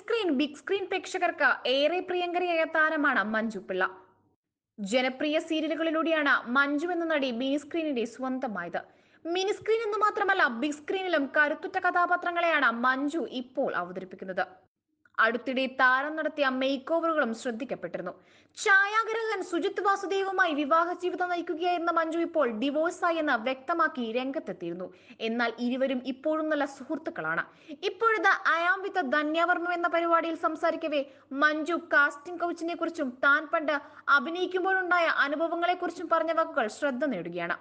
Screen big screen പ്രേക്ഷകർക്ക് ഏറെ പ്രിയങ്കരിയായ താരമാണ് മഞ്ജു പിള്ള. ജനപ്രിയ സീരിയലുകളിലൂടെയാണ് മഞ്ജു എന്ന നടി മിനി സ്ക്രീനിന്റെ സ്വന്തമായത്. മിനി സ്ക്രീൻ എന്ന് മാത്രമല്ല ബിഗ് സ്ക്രീനിലും കരുത്തുറ്റ കഥാപാത്രങ്ങളെയാണ് മഞ്ജു ഇപ്പോൾ അവതരിപ്പിക്കുന്നത്. അടുത്തിടെ താരം നടത്തിയ മേക്ക് ഓവറുകളും ശ്രദ്ധിക്കപ്പെട്ടിരുന്നു. ഛായാഗ്രഹകൻ സുജിത് വാസുദേവുമായി വിവാഹ ജീവിതം നയിക്കുകയായിരുന്ന മഞ്ജു ഇപ്പോൾ ഡിവോഴ്സായി എന്ന് വ്യക്തമാക്കി രംഗത്തെത്തിയിരുന്നു. എന്നാൽ ഇരുവരും ഇപ്പോഴും നല്ല സുഹൃത്തുക്കളാണ്. ഇപ്പോഴത്തെ അയാം വിത്ത് ധന്യവർമ്മ എന്ന പരിപാടിയിൽ സംസാരിക്കവേ മഞ്ജു കാസ്റ്റിംഗ് കൗച്ചിനെ കുറിച്ചും താൻ പണ്ട് അഭിനയിക്കുമ്പോഴുണ്ടായ അനുഭവങ്ങളെ കുറിച്ചും പറഞ്ഞ വാക്കുകൾ ശ്രദ്ധ നേടുകയാണ്.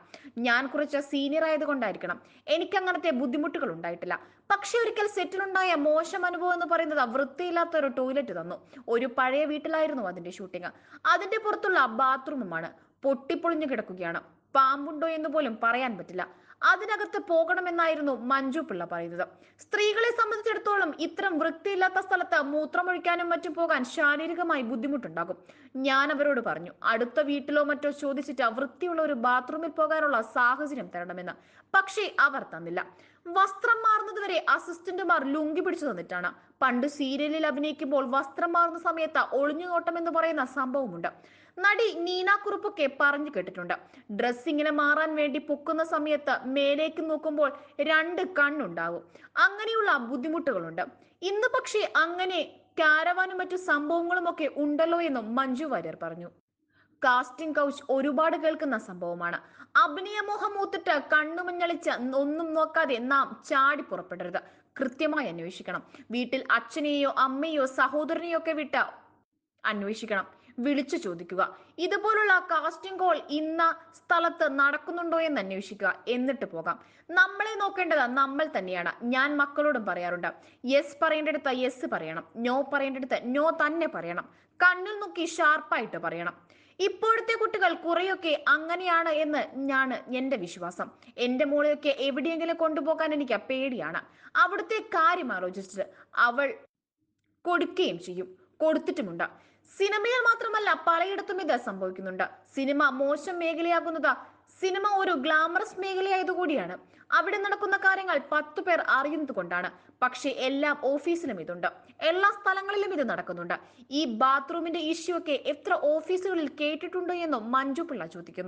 ഞാൻ കുറച്ച് സീനിയർ ആയതുകൊണ്ടായിരിക്കണം. എനിക്ക് അങ്ങനത്തെ ബുദ്ധിമുട്ടുകൾ ഉണ്ടായിട്ടില്ല. പക്ഷെ ഒരിക്കൽ സെറ്റിലുണ്ടായ മോശം അനുഭവം എന്ന് പറയുന്നത് വൃത്തിയില്ലാത്ത ഒരു ടോയ്ലറ്റ് തന്നു. ഒരു പഴയ വീട്ടിലായിരുന്നു അതിന്റെ ഷൂട്ടിംഗ് അതിന്റെ പുറത്തുള്ള ബാത്റൂമുമാണ് പൊട്ടിപ്പൊളിഞ്ഞു കിടക്കുകയാണ്. പാമ്പുണ്ടോ എന്ന് പോലും പറയാൻ പറ്റില്ല. അതിനകത്ത് പോകണമെന്നായിരുന്നു മഞ്ജു പിള്ള പറയുന്നത്. സ്ത്രീകളെ സംബന്ധിച്ചിടത്തോളം ഇത്തരം വൃത്തിയില്ലാത്ത സ്ഥലത്ത് മൂത്രമൊഴിക്കാനും മറ്റും പോകാൻ ശാരീരികമായി ബുദ്ധിമുട്ടുണ്ടാകും. ഞാൻ അവരോട് പറഞ്ഞു അടുത്ത വീട്ടിലോ മറ്റോ ചോദിച്ചിട്ട് വൃത്തിയുള്ള ഒരു ബാത്റൂമിൽ പോകാനുള്ള സാഹചര്യം തരണമെന്ന്. പക്ഷേ അവർ തന്നില്ല. വസ്ത്രം മാറുന്നത് വരെ അസിസ്റ്റന്റുമാർ ലുങ്കി പിടിച്ചു തന്നിട്ടാണ് പണ്ട് സീരിയലിൽ അഭിനയിക്കുമ്പോൾ വസ്ത്രം മാറുന്ന സമയത്ത് ഒളിഞ്ഞുനോട്ടം എന്ന് പറയുന്ന സംഭവമുണ്ട്. നടി നീന കുറുപ്പൊക്കെ പറഞ്ഞു കേട്ടിട്ടുണ്ട്. ഡ്രസ്സിങ്ങിനെ മാറാൻ വേണ്ടി പൊക്കുന്ന സമയത്ത് മേലേക്ക് നോക്കുമ്പോൾ രണ്ട് കണ്ണുണ്ടാകും. അങ്ങനെയുള്ള ബുദ്ധിമുട്ടുകളുണ്ട്. ഇന്ന് പക്ഷേ അങ്ങനെ കാരവാനും മറ്റു സംഭവങ്ങളും ഒക്കെ ഉണ്ടല്ലോ എന്നും മഞ്ജു വാര്യർ പറഞ്ഞു. കാസ്റ്റിംഗ് കൗച്ച് ഒരുപാട് കേൾക്കുന്ന സംഭവമാണ്. അഭിനയമോഹം മൂത്തിട്ട് കണ്ണുമഞ്ഞളിച്ച് ഒന്നും നോക്കാതെ നാം ചാടി പുറപ്പെടരുത്. കൃത്യമായി അന്വേഷിക്കണം. വീട്ടിൽ അച്ഛനെയോ അമ്മയോ സഹോദരനെയോ ഒക്കെ വിട്ട് അന്വേഷിക്കണം. വിളിച്ചു ചോദിക്കുക. ഇതുപോലുള്ള കാസ്റ്റിംഗ് കോൾ ഇന്ന സ്ഥലത്ത് നടക്കുന്നുണ്ടോ എന്ന് അന്വേഷിക്കുക. എന്നിട്ട് പോകാം. നമ്മളെ നോക്കേണ്ടത് നമ്മൾ തന്നെയാണ്. ഞാൻ മക്കളോടും പറയാറുണ്ട്. യെസ് പറയേണ്ടടുത്ത് യെസ് പറയണം. നോ പറയേണ്ടടുത്ത് നോ തന്നെ പറയണം. കണ്ണിൽ നോക്കി ഷാർപ്പായിട്ട് പറയണം. ഇപ്പോഴത്തെ കുട്ടികൾ കുറെയൊക്കെ അങ്ങനെയാണ് എന്ന് ഞാൻ എന്റെ വിശ്വാസം. എന്റെ മോളെയൊക്കെ എവിടെയെങ്കിലും കൊണ്ടുപോകാൻ എനിക്ക് പേടിയാണ്. അവിടുത്തെ കാര്യം ആലോചിച്ചിട്ട് അവൾ കൊടുക്കുകയും ചെയ്യും. കൊടുത്തിട്ടുമുണ്ട്. സിനിമയിൽ മാത്രമല്ല പലയിടത്തും ഇത് സംഭവിക്കുന്നുണ്ട്. സിനിമ മോശം മേഖലയാകുന്നത് സിനിമ ഒരു ഗ്ലാമറസ് മേഖലയായതുകൂടിയാണ്. അവിടെ നടക്കുന്ന കാര്യങ്ങൾ പത്തു പേർ അറിയുന്നത് കൊണ്ടാണ് പക്ഷെ എല്ലാ ഓഫീസിലും ഇതുണ്ട്. എല്ലാ സ്ഥലങ്ങളിലും ഇത് നടക്കുന്നുണ്ട്. ഈ ബാത്റൂമിന്റെ ഇഷ്യൂ ഒക്കെ എത്ര ഓഫീസുകളിൽ കേട്ടിട്ടുണ്ടോ എന്നും മഞ്ജു പിള്ള ചോദിക്കുന്നു.